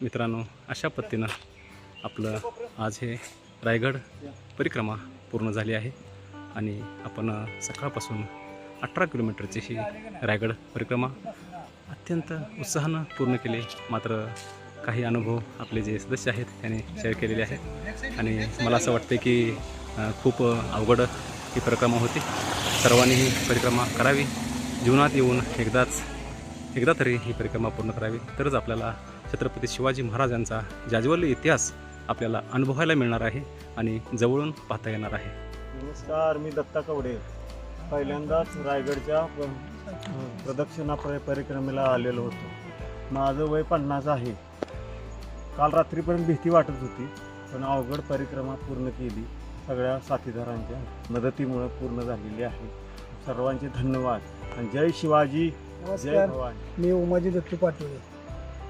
मित्रांनो अशा पद्धतीनं आपलं आज हे रायगड परिक्रमा पूर्ण झाली आहे आणि आपण सकाळपासून अठरा किलोमीटरची ही रायगड परिक्रमा अत्यंत उत्साहानं पूर्ण केली. मात्र काही अनुभव आपले जे सदस्य आहेत त्यांनी शेअर केलेले आहेत. आणि मला असं वाटतं की खूप अवघड ही परिक्रमा होती. सर्वांनी ही परिक्रमा करावी. जीवनात येऊन एकदाच एकदा तरी ही परिक्रमा पूर्ण करावी. तरच आपल्याला छत्रपती शिवाजी महाराजांचा जाज्वल्य इतिहास आपल्याला अनुभवायला मिळणार आहे आणि जवळून पाहता येणार आहे. नमस्कार मी दत्ता कवडे. पहिल्यांदाच रायगडच्या प्रदक्षिणा परिक्रमेला आलेलो होतो. माझं वय पन्नास आहे. काल रात्रीपर्यंत भीती वाटत होती पण अवघड परिक्रमा पूर्ण केली. सगळ्या साथीदारांच्या मदतीमुळे पूर्ण झालेली आहे. सर्वांचे धन्यवाद. आणि जय शिवाजी जय भवानी. मी उमाजी दत्तू पाटोळे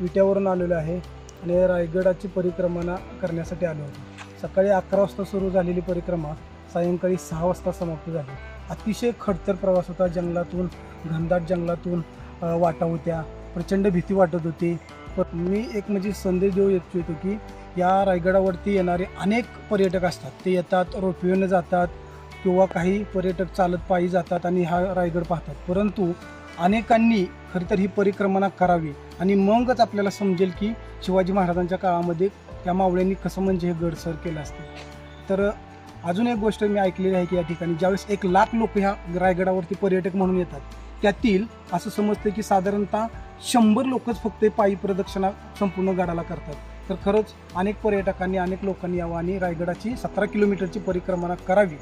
विट्यावरून आलेलो आहे आणि रायगडाची परिक्रमा करण्यासाठी आलो होतो. सकाळी अकरा वाजता सुरू झालेली परिक्रमा सायंकाळी सहा वाजता समाप्त झाली. अतिशय खडतर प्रवास होता. जंगलातून घनदाट जंगलातून वाटा होत्या. प्रचंड भीती वाटत होती. पण मी एक म्हणजे संदेश देऊ इच्छितो की या रायगडावरती येणारे अनेक पर्यटक असतात. ते येतात रोपवेनं जातात किंवा काही पर्यटक चालत पायी जातात आणि हा रायगड पाहतात. परंतु अनेकांनी खरं तर ही परिक्रमणा करावी. आणि मगच आपल्याला समजेल की शिवाजी महाराजांच्या काळामध्ये त्या मावळ्यांनी कसं म्हणजे हे गड सर केलं असतं. तर अजून एक गोष्ट मी ऐकलेली आहे की या ठिकाणी ज्यावेळेस एक लाख लोक ह्या रायगडावरती पर्यटक म्हणून येतात त्यातील असं समजतं की साधारणतः शंभर लोकच फक्त पायी प्रदक्षिणा संपूर्ण गडाला करतात. तर खरंच अनेक पर्यटकांनी अनेक लोकांनी यावं आणि रायगडाची सतरा किलोमीटरची परिक्रमा करावी.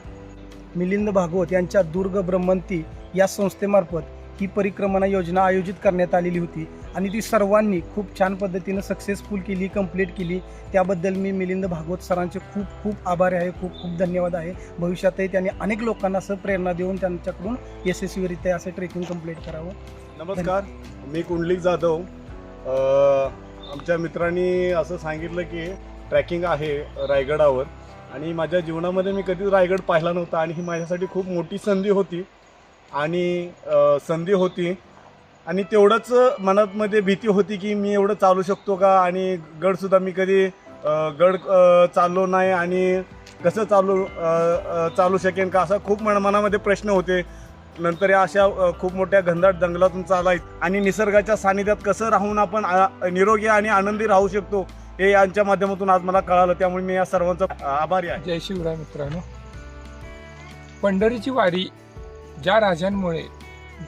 मिलिंद भागवत यांच्या दुर्ग ब्रह्मंती या संस्थेमार्फत ही परिक्रमणा योजना आयोजित करण्यात आलेली होती. आणि ती सर्वांनी खूप छान पद्धतीनं सक्सेसफुल केली कंप्लीट केली. त्याबद्दल मी मिलिंद भागवत सरांचे खूप खूप आभारी आहे. खूप खूप धन्यवाद आहे. भविष्यातही त्यांनी अनेक लोकांना असं प्रेरणा देऊन त्यांच्याकडून यशस्वीरित्या असं ट्रेकिंग कंप्लीट करावं. नमस्कार. मी कुंडलिक जाधव. आमच्या मित्रांनी असं सांगितलं की ट्रॅकिंग आहे रायगडावर. आणि माझ्या जीवनामध्ये मी कधीच रायगड पाहिला नव्हता आणि ही माझ्यासाठी खूप मोठी संधी होती. आणि संधी होती. आणि तेवढंच मनातमध्ये भीती होती की मी एवढं चालू शकतो का? आणि गडसुद्धा मी कधी गड चाललो नाही आणि कसं चालू चालू शकेन का? असा खूप मन मनामध्ये प्रश्न होते. नंतर या अशा खूप मोठ्या घनदाट जंगलातून चालाय आणि निसर्गाच्या सानिध्यात कसं राहून आपण निरोगी आणि आनंदी राहू शकतो हे यांच्या माध्यमातून आज मला कळालं. त्यामुळे मी या सर्वांचा आभारी आहे. जय शिवराय मित्रांनो. पंढरीची वारी ज्या राजांमुळे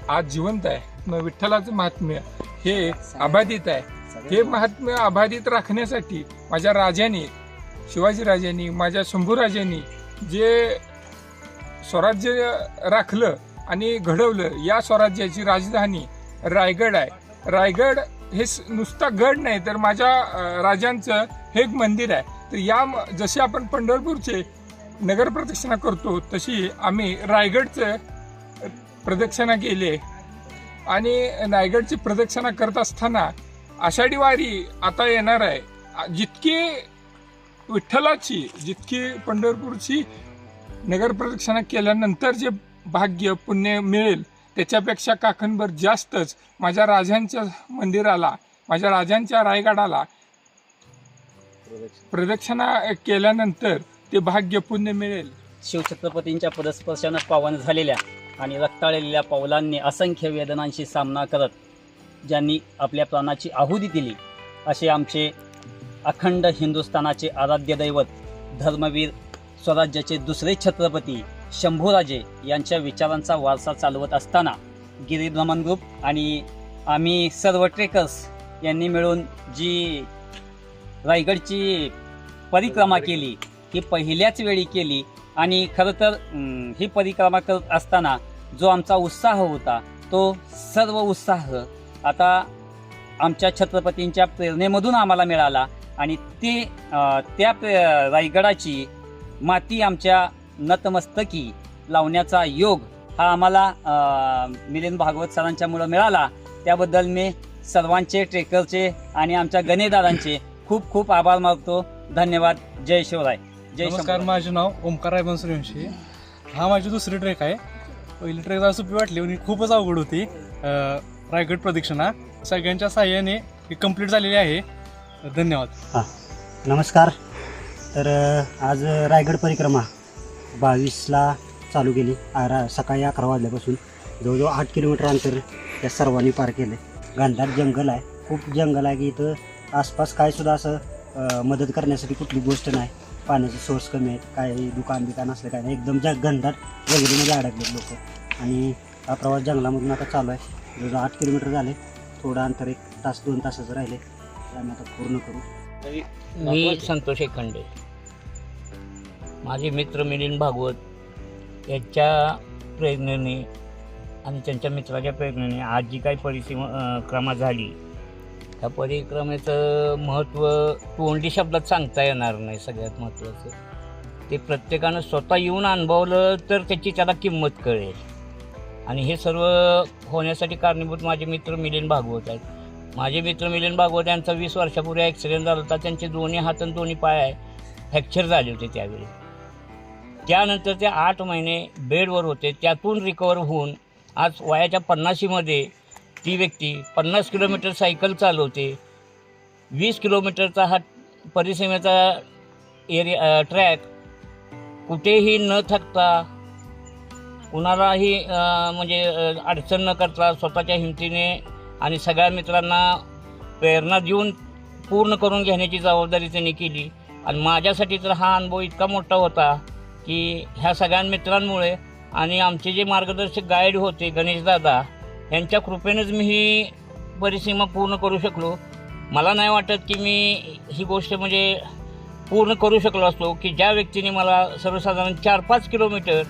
आज जिवंत आहे मग विठ्ठलाचं महात्म्य हे अबाधित आहे हे महात्म्य अबाधित राखण्यासाठी माझ्या राजांनी शिवाजी राजांनी माझ्या शंभूराजांनी जे स्वराज्य राखलं आणि घडवलं या स्वराज्याची राजधानी रायगड आहे. रायगड हे नुसता गड नाही तर माझ्या राजांचं हे एक मंदिर आहे. तर या जसे आपण पंढरपूरचे नगर प्रदक्षिणा करतो तशी आम्ही रायगडचं प्रदक्षिणा केली. आणि रायगडची प्रदक्षिणा करत असताना आषाढी वारी आता येणार आहे. जितकी विठ्ठलाची जितकी पंढरपूरची नगर प्रदक्षिणा केल्यानंतर जे भाग्य पुण्य मिळेल त्याच्यापेक्षा काखनभर जास्तच माझ्या राजांच्या मंदिराला माझ्या राजांच्या रायगडाला प्रदक्षिणा. केल्यानंतर ते भाग्य पुण्य मिळेल. शिवछत्रपतींच्या पदस्पर्शानं पावन झालेल्या आणि रक्ताळलेल्या पावलांनी असंख्य वेदनांशी सामना करत ज्यांनी आपल्या प्राणाची आहुती दिली असे आमचे अखंड हिंदुस्थानाचे आराध्य दैवत धर्मवीर स्वराज्याचे दुसरे छत्रपती शंभूराजे यांच्या विचारांचा वारसा चालवत असताना गिरीभ्रमण ग्रुप आणि आम्ही सर्व ट्रेकर्स यांनी मिळून जी रायगडची परिक्रमा केली ही पहिल्याच वेळी केली आणि खरं तर ही परिक्रमा करत असताना जो आमचा उत्साह होता तो सर्व उत्साह आता आमच्या छत्रपतींच्या प्रेरणेमधून आम्हाला मिळाला आणि ते त्या प्रे- रायगडाची माती आमच्या नतमस्तकी लावण्याचा योग हा आम्हाला मिलिंद भागवत सरांच्यामुळं मिळाला. त्याबद्दल मी सर्वांचे ट्रेकरचे आणि आमच्या गणेदारांचे खूप खूप आभार मानतो. धन्यवाद. जय शिवराय. जय नमस्कार. माझे नाव ओमकार रायबन सूर्यवंशी हा माझी दुसरी ट्रेक आहे. पहिली ट्रेक जरा सोपी वाटली आणि खूपच अवघड होती. रायगड प्रदक्षिणा. सगळ्यांच्या सहाय्याने ही कंप्लीट झालेली आहे. धन्यवाद. हां. नमस्कार. तर आज रायगड परिक्रमा बावीसला चालू केली. आरा सकाळी अकरा वाजल्यापासून जवळजवळ आठ किलोमीटर अंतर त्या सर्वांनी पार केलं गांधार जंगल आहे. खूप जंगल आहे की इथं आसपास काय सुद्धा असं मदत करण्यासाठी कुठली गोष्ट नाही. पाण्याचे सोर्स कमी आहेत काही दुकान बिकान असलं काय नाही. एकदम जा घनदाट जंगलीमध्ये अडकलेत लोक. आणि हा प्रवास जंगलामधून आता चालू आहे. जवळजवळ आठ किलोमीटर झाले. थोडं अंतर एक तास दोन तासाचं राहिले. ते आम्ही आता पूर्ण करू. मी संतोष एकंडे. माझे मित्र मिलिंद भागवत यांच्या प्रेरणेने आणि त्यांच्या मित्राच्या प्रेरणेने आज जी काही परिक्रमा झाली त्या परिक्रमेचं महत्त्व तोंडी शब्दात सांगता येणार नाही सगळ्यात महत्त्वाचं. ते प्रत्येकानं स्वतः येऊन अनुभवलं तर त्याची त्याला किंमत कळेल. आणि हे सर्व होण्यासाठी कारणीभूत माझे मित्र मिलिंद भागवत आहेत. माझे मित्र मिलिंद भागवत यांचा वीस वर्षापूर्वी ॲक्सिडेंट झाला होता. त्यांचे दोन्ही हात आणि दोन्ही पाय फ्रॅक्चर झाले होते त्यावेळी. त्यानंतर ते आठ महिने बेडवर होते. त्यातून रिकवर होऊन आज वयाच्या पन्नाशीमध्ये ती व्यक्ती पन्नास किलोमीटर सायकल चालवते. वीस किलोमीटरचा हा परिसीमेचा एरिया ट्रॅक कुठेही न थकता कुणालाही म्हणजे अडचण न करता स्वतःच्या हिमतीने आणि सगळ्या मित्रांना प्रेरणा देऊन पूर्ण करून घेण्याची जबाबदारी त्यांनी केली. आणि माझ्यासाठी तर हा अनुभव इतका मोठा होता की ह्या सगळ्या मित्रांमुळे आणि आमचे जे मार्गदर्शक गाईड होते गणेशदादा यांच्या कृपेनेच मी ही परिसीमा पूर्ण करू शकलो. मला नाही वाटत की मी ही गोष्ट म्हणजे पूर्ण करू शकलो असतो की ज्या व्यक्तीने मला सर्वसाधारण चार पाच किलोमीटर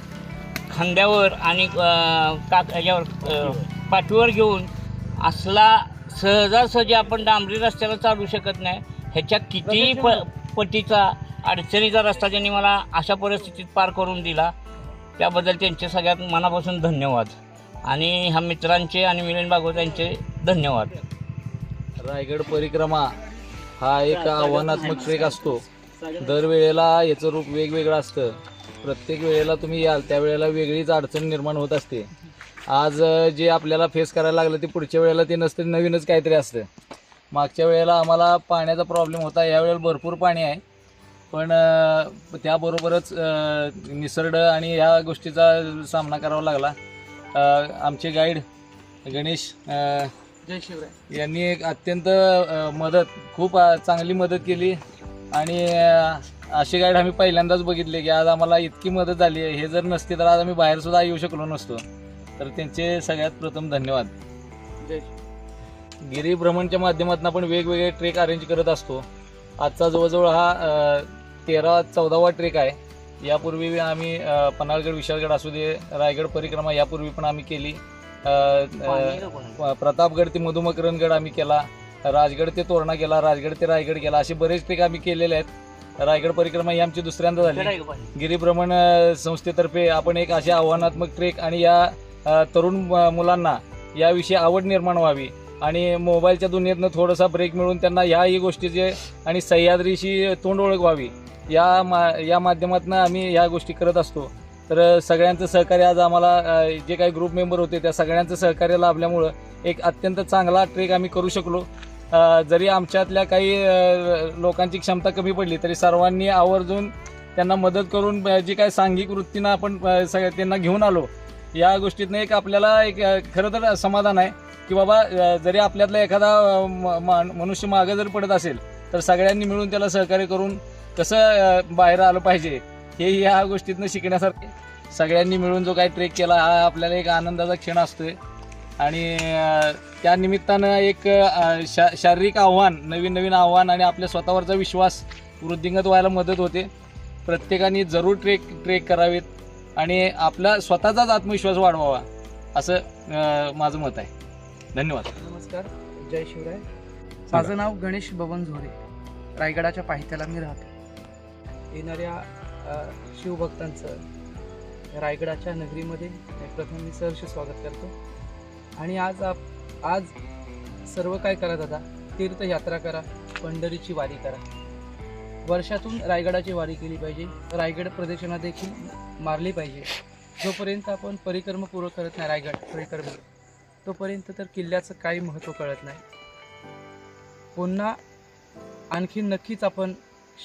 खांद्यावर आणि का याच्यावर पाठीवर घेऊन असला सहजासहजी आपण डांबरी रस्त्याला चालू शकत नाही ह्याच्या किती प पटीचा अडचणीचा रस्ता ज्यांनी मला अशा परिस्थितीत पार करून दिला त्याबद्दल त्यांचे सगळ्यात मनापासून धन्यवाद. आणि ह्या मित्रांचे आणि मिलिंद भागवत यांचे धन्यवाद. रायगड परिक्रमा हा एक आव्हानात्मक ट्रेक असतो. दरवेळेला याचं रूप वेगवेगळं असतं. प्रत्येक वेळेला तुम्ही याल त्यावेळेला वेगळीच अडचण निर्माण होत असते. आज जे आपल्याला फेस करायला लागलं ते पुढच्या वेळेला ते नसतं नवीनच काहीतरी असतं. मागच्या वेळेला आम्हाला पाण्याचा प्रॉब्लेम होता यावेळेला भरपूर पाणी आहे. पण त्याबरोबरच निसर्ग आणि ह्या गोष्टीचा सामना करावा लागला. अ, आमचे गाईड गणेश अ, जय शिवराय. यांनी एक अत्यंत अ, मदत खूप अ, चांगली मदत केली. आणि अ, अशी गाईड आम्ही पहिल्यांदाच बघितले की आज आम्हाला इतकी मदत झाली हे जर नसती तर आज आम्ही बाहेर सुद्धा येऊ शकलो नसतो. तर त्यांचे सगळ्यात प्रथम धन्यवाद. जय गिरी भ्रमणच्या माध्यमातून आपण वेगवेगळे ट्रेक अरेंज करत असतो. आजचा जवळजवळ हा अ, तेरा चौदावा ट्रेक आहे. यापूर्वी आम्ही पन्हाळगड विशाळगड असू दे रायगड परिक्रमा यापूर्वी पण आम्ही केली. प्रतापगड ते मधुमकरणगड आम्ही केला. राजगड ते तोरणा केला राजगड ते रायगड केला असे बरेच ट्रेक आम्ही केलेले आहेत. रायगड परिक्रमा ही आमची दुसऱ्यांदा झाली. गिरीभ्रमण संस्थेतर्फे आपण एक असे आव्हानात्मक ट्रेक आणि या तरुण मुलांना याविषयी आवड निर्माण व्हावी. आणि मोबाईलच्या दुनियेतनं थोडासा ब्रेक मिळून त्यांना ह्याही गोष्टीचे आणि सह्याद्रीशी तोंड ओळख व्हावी या मा या माध्यमातून आम्ही ह्या गोष्टी करत असतो. तर सगळ्यांचं सहकार्य आज आम्हाला जे काही ग्रुप मेंबर होते त्या सगळ्यांचं सहकार्य लाभल्यामुळं एक अत्यंत चांगला ट्रेक आम्ही करू शकलो. जरी आमच्यातल्या काही लोकांची क्षमता कमी पडली तरी सर्वांनी आवर्जून त्यांना मदत करून जी काही सांघिक वृत्तीनं आपण सगळ्या त्यांना घेऊन आलो या गोष्टीतनं एक आपल्याला एक खरं तर समाधान आहे की बाबा जरी आपल्यातला एखादा म- मा- मनुष्य मागं जर पडत असेल तर सगळ्यांनी मिळून त्याला सहकार्य करून कसं बाहेर आलं पाहिजे हे या गोष्टीतनं शिकण्यासारखे सगळ्यांनी मिळून जो काही ट्रेक केला हा आपल्याला एक आनंदाचा क्षण असतोय. आणि त्या निमित्तानं एक शा शारीरिक आव्हान नवीन नवीन आव्हान आणि आपल्या स्वतःवरचा विश्वास वृद्धिंगत व्हायला मदत होते. प्रत्येकाने जरूर ट्रेक ट्रेक करावेत आणि आपला स्वतःचाच आत्मविश्वास वाढवावा असं माझं मत आहे. धन्यवाद. नमस्कार. जय शिवराय. माझं नाव गणेश बबन झोरे रायगडाच्या पायथ्याला मी राहतो. येणाऱ्या शिवभक्तांचं रायगडाच्या नगरीमध्ये प्रथम मी सहर्ष स्वागत करतो. आणि आज आप आज सर्व काय करा दादा? तीर्थयात्रा करा पंढरीची वारी करा. वर्षातून रायगडाची वारी केली पाहिजे. रायगड प्रदक्षिणा देखील मारली पाहिजे. जोपर्यंत आपण परिक्रम पूर्ण करत नाही रायगड परिक्रम तोपर्यंत तर किल्ल्याचं काही महत्त्व कळत नाही. पुन्हा आणखी नक्कीच आपण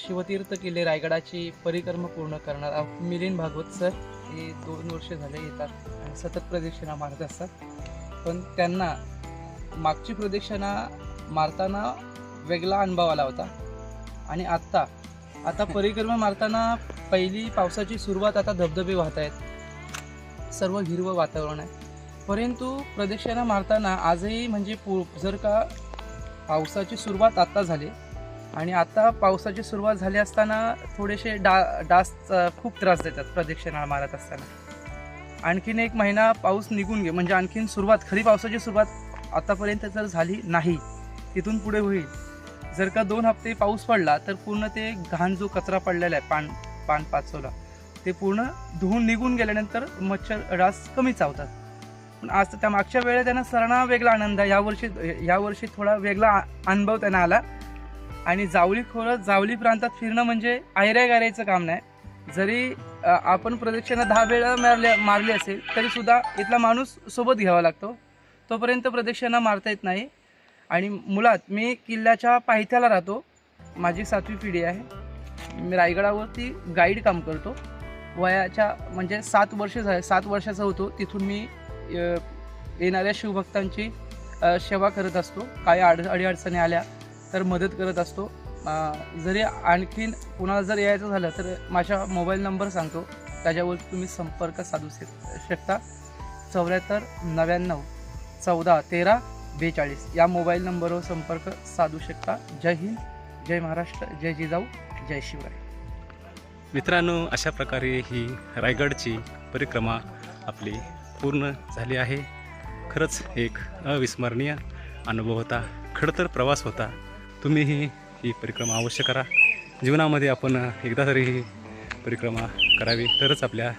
शिवतीर्थ किल्ले रायगडाची परिक्रमा पूर्ण करणार आहोत मिलिंद भागवत सर. हे दोन वर्ष झाले येतात आणि सतत प्रदक्षिणा मारत असतात. पण त्यांना मागची प्रदक्षिणा मारताना वेगळा अनुभव आला होता. आणि आत्ता आता परिक्रमा मारताना पहिली पावसाची सुरुवात आता धबधबे वाहत आहेत. सर्व हिरवं वातावरण आहे. परंतु प्रदक्षिणा मारताना आजही म्हणजे पू जर का पावसाची सुरुवात आत्ता झाली आणि आता पावसाची सुरुवात झाली असताना थोडेसे डा डास खूप त्रास देतात प्रदक्षिणा मारत असताना. आणखीन एक महिना पाऊस निघून गे म्हणजे आणखीन सुरुवात खरी पावसाची सुरुवात आतापर्यंत जर झाली नाही तिथून पुढे होईल. जर का दोन हप्ते पाऊस पडला तर पूर्ण ते घाण जो कचरा पडलेला आहे पान पान पाचोला ते पूर्ण धुवून निघून गेल्यानंतर मच्छर डास कमी चावतात. पण आज त्या मागच्या वेळेला त्यांना सरांना वेगळा आनंद आहे. यावर्षी यावर्षी थोडा वेगळा आ- अनुभव त्यांना आला. आणि जावळी खोरं जावली प्रांतात फिरणं म्हणजे आयऱ्या गाऱ्याचं काम नाही. जरी आपण प्रदक्षिणा दहा वेळा मारल्या मारली असेल तरी सुद्धा इथला माणूस सोबत घ्यावा लागतो. तोपर्यंत प्रदक्षिणा मारता येत नाही. आणि मुळात मी किल्ल्याच्या पायथ्याला राहतो. माझी सातवी पिढी आहे. मी रायगडावरती गाईड काम करतो. वयाच्या म्हणजे सात वर्ष झाले सात वर्षाचा होतो. तिथून मी येणाऱ्या शिवभक्तांची सेवा करत असतो. काय अड अडीअडचणी आल्या तर मदत करत असतो. जरी आणखीन कुणाला जर यायचं झालं तर माझा मोबाईल नंबर सांगतो. त्याच्यावर तुम्ही संपर्क साधू शकता. चौऱ्याहत्तर नव्याण्णव चौदा तेरा बेचाळीस या मोबाईल नंबरवर संपर्क साधू शकता. जय हिंद जय महाराष्ट्र जय जिजाऊ जय शिवराय. मित्रांनो अशा प्रकारे ही रायगडची परिक्रमा आपली पूर्ण झाली आहे. खरंच एक अविस्मरणीय अनुभव होता. खडतर प्रवास होता. तुम्हीही ही परिक्रमा अवश्य करा. जीवनामध्ये आपण एकदा तरी ही परिक्रमा करावी. तरच आपल्या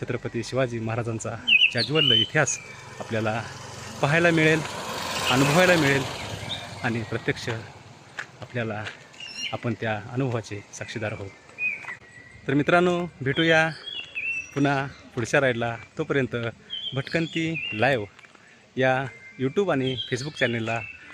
छत्रपती शिवाजी महाराजांचा जाज्वल्ल इतिहास आपल्याला पाहायला मिळेल अनुभवायला मिळेल आणि प्रत्यक्ष आपल्याला आपण त्या अनुभवाचे साक्षीदार आहोत. तर मित्रांनो भेटूया पुन्हा पुढच्या राईडला. तोपर्यंत भटकंती लाईव्ह या यूट्यूब आणि फेसबुक चॅनेलला